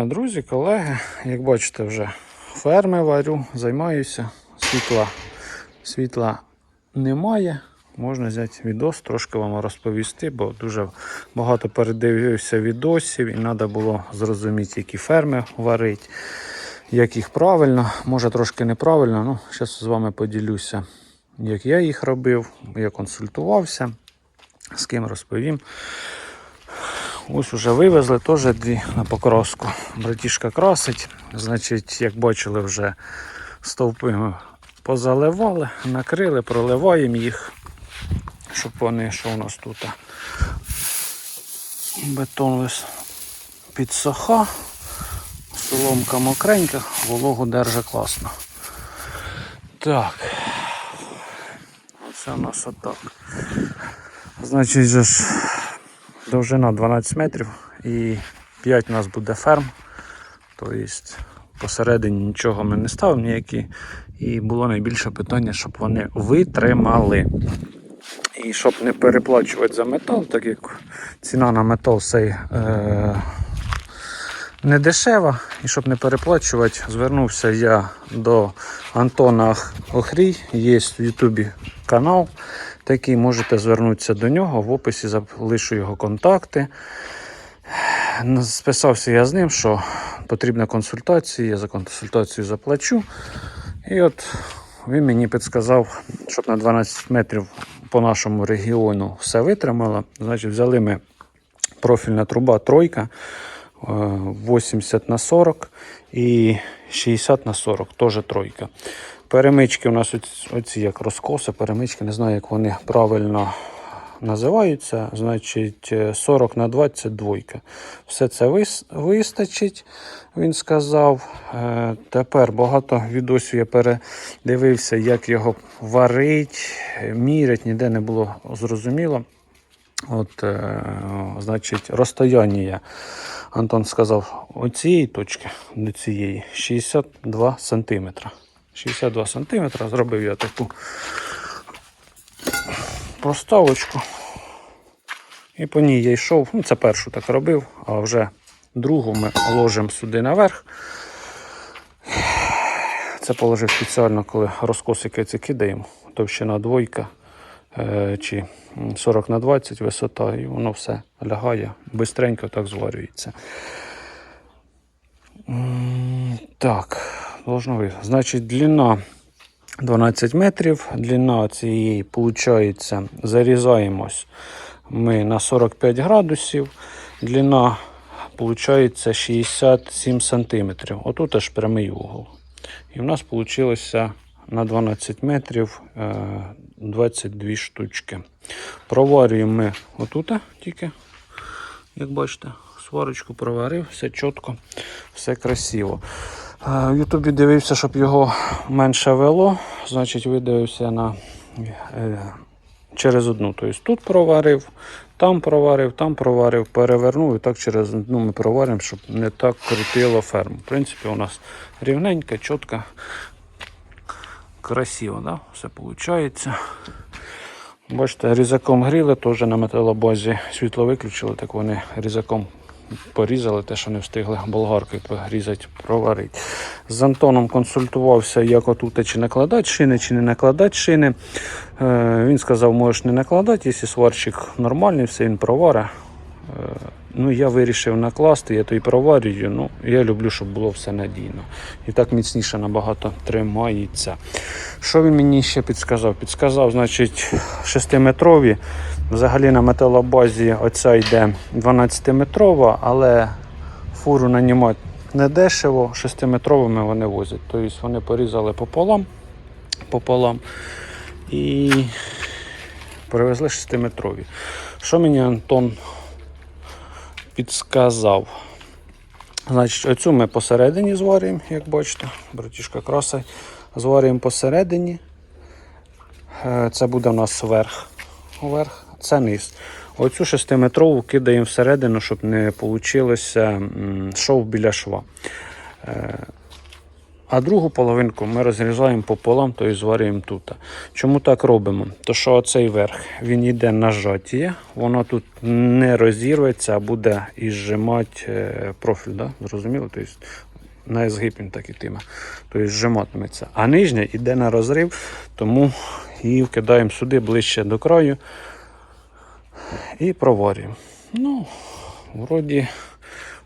Дня, друзі, колеги. Як бачите, вже ферми варю, займаюся. Світла, світла немає. Можна взяти відос, трошки вам розповісти, бо дуже багато передивився відосів і треба було зрозуміти, які ферми варити, як їх правильно, може трошки неправильно. Ну, зараз з вами поділюся, як я їх робив, я консультувався, з ким розповім. Ось уже вивезли теж дві на покраску. Братішка красить. Значить, як бачили, вже стовпи позаливали, накрили, проливаємо їх, щоб вони, що у нас тут? Бетон підсоха, соломка мокренька, вологу держить класно. Так. Це у нас отак. Значить, же ж довжина 12 метрів і 5 у нас буде ферм. Тобто посередині нічого ми не ставимо ніякі. І було найбільше питання, щоб вони витримали. І щоб не переплачувати за метал, так як ціна на метал цей е, не дешева. І щоб не переплачувати, звернувся я до Антона Охрій. Є в Ютубі канал такий, можете звернутися до нього. В описі залишу його контакти. Списався я з ним, що потрібна консультація, я за консультацію заплачу. І от він мені підказав, щоб на 12 метрів по нашому регіону все витримало. Значить, взяли ми профільна труба тройка. е, 80 на 40 і 60 на 40, теж тройка. Перемички у нас оці, як розкоси, перемички, не знаю, як вони правильно називаються. Значить, е, 40 на 20 двойка. Все це вис- вистачить, він сказав. Е, Тепер багато відосів я передивився, як його варить, мірять, ніде не було зрозуміло. От, е, значить, розстояння. Антон сказав, от цієї точки до цієї 62 сантиметра. 62 сантиметра. Зробив я таку проставочку. І по ній я йшов. Ну, це першу так робив, а вже другу ми ложимо сюди наверх. Це положив спеціально, коли розкосики ці кидаємо. Товщина двойка е, чи 40 на 20 висота, і воно все лягає, бистренько так зварюється. Так, должно. Значить, длина 12 метрів. Длина цієї, виходить, зарізаємось ми на 45 градусів. Длина, виходить, 67 сантиметрів. Отут аж прямий угол. І в нас вийшло на 12 метрів е, 22 штучки. Проварюємо ми отут тільки, як бачите, сварочку проварив, все чітко, все красиво. Е, В Ютубі дивився, щоб його менше вело. Значить, видивився на е, через одну. Тобто тут проварив, там проварив, там проварив, перевернув і так через одну ми проваримо, щоб не так крутило ферму. В принципі, у нас рівненька, чітка, красиво, да? все виходить. Бачите, різаком гріли, теж на металобазі світло виключили, так вони різаком порізали те, що не встигли болгаркою порізати, проварити. З Антоном консультувався, як отут чи накладати шини, чи не накладати шини. Е, Він сказав, можеш не накладати, якщо сварщик нормальний, все він проварить. Е, Ну, я вирішив накласти, я то і проварюю. Ну, я люблю, щоб було все надійно. І так міцніше набагато тримається. Що він мені ще підсказав? Підсказав, значить, 6-метрові. Взагалі на металобазі оця йде 12-метрова, але фуру нанімати не дешево. 6-метровими вони возять. Тобто вони порізали пополам, пополам і привезли 6-метрові. Що мені Антон підсказав. Значить, оцю ми посередині зварюємо, як бачите, братішка краса. Зварюємо посередині. Е, Це буде у нас верх. Верх, це низ. Оцю 6-метрову кидаємо всередину, щоб не вийшло шов біля шва. Е, А другу половинку ми розрізаємо пополам, тобто зварюємо тут. Чому так робимо? То що оцей верх він йде на жаття, воно тут не розірветься, а буде і зжимати е, профіль. Да? Зрозуміло? Тобто на згиб він так ітиме. Тобто зжиматиметься. А нижня йде на розрив, тому її вкидаємо сюди ближче до краю і проварюємо. Ну, вроді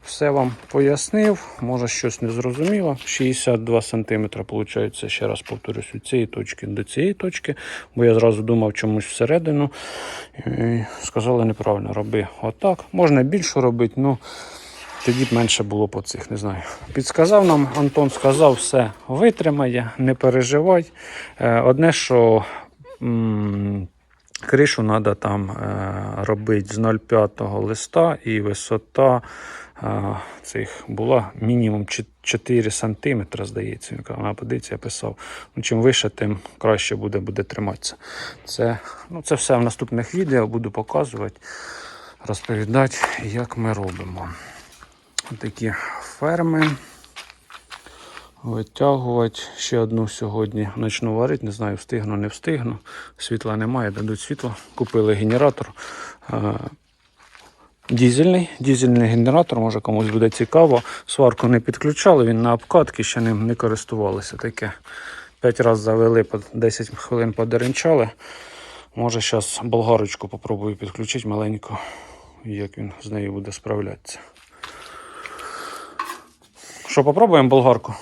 все вам пояснив, може щось не зрозуміло. 62 см, виходить, ще раз повторюсь, від цієї точки до цієї точки, бо я зразу думав чомусь всередину. І сказали неправильно, роби отак. Можна більше робити, ну тоді б менше було по цих, не знаю. Підсказав нам, Антон сказав, все витримає, не переживай. Е, Одне, що. Кришу треба там е, робити з 0,5 листа і висота е, цих була мінімум 4 см, здається. Казав, подивіться, я писав. Ну, чим вище, тим краще буде, буде триматися. Це, ну, це все в наступних відео буду показувати, розповідати, як ми робимо. Такі ферми. Витягувати ще одну сьогодні почну варити. Не знаю, встигну, не встигну. Світла немає, дадуть світло. Купили генератор. е, Дізельний, дізельний генератор, може комусь буде цікаво. Сварку не підключали, він на обкатки ще ним не користувалися. Таке. П'ять разів завели, 10 хвилин подеренчали. Може зараз болгарочку попробую підключити маленьку, як він з нею буде справлятися. Що, попробуємо болгарку?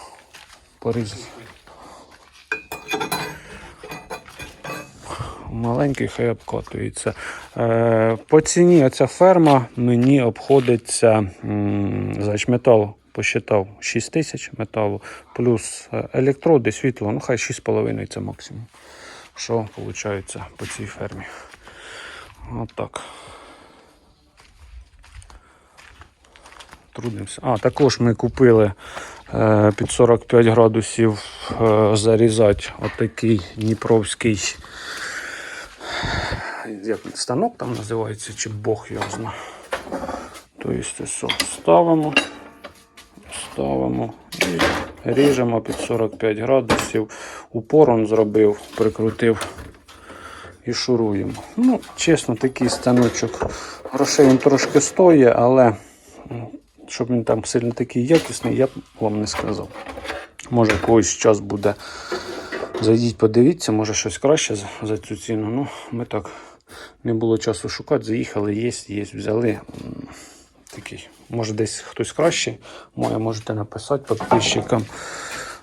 Порізати. Маленький хай обкатується. Е, по ціні оця ферма мені обходиться значить, метал посчитав 6 тисяч металу, плюс е, електроди, світло, ну хай 6,5 це максимум. Що виходить по цій фермі? Отак. Трудимося. А, також ми купили під 45 градусів е, зарізати отакий Дніпровський як станок там називається, чи Бог його знає. Тобто ось ставимо, ставимо і ріжемо під 45 градусів. Упор он зробив, прикрутив і шуруємо. Ну, чесно, такий станочок. Грошей він трошки стоїть, але щоб він там сильно такий якісний, я б вам не сказав. Може, когось час буде. Зайдіть, подивіться, може щось краще за, цю ціну. Ну, ми так не було часу шукати, заїхали, є, є, взяли. Такий. Може десь хтось кращий, моє можете написати підписчикам.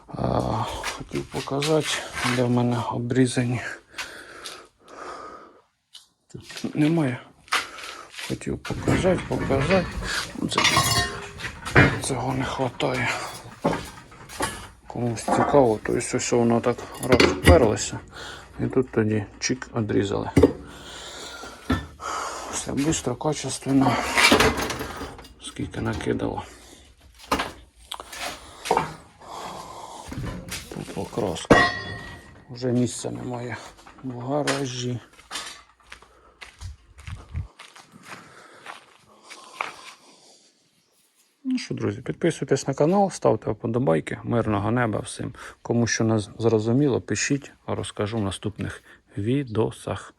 А, хотів показати, де в мене обрізані. Тут немає. Хотів показати, показати. Цього не вистачає. Комусь цікаво, то ось ось воно так раз вперлося. І тут тоді чик відрізали. Все швидко, качественно. Скільки накидало. Тут покраска. Вже місця немає в гаражі. Що, друзі, підписуйтесь на канал, ставте вподобайки, мирного неба всім. Кому що не зрозуміло, пишіть, розкажу в наступних відосах.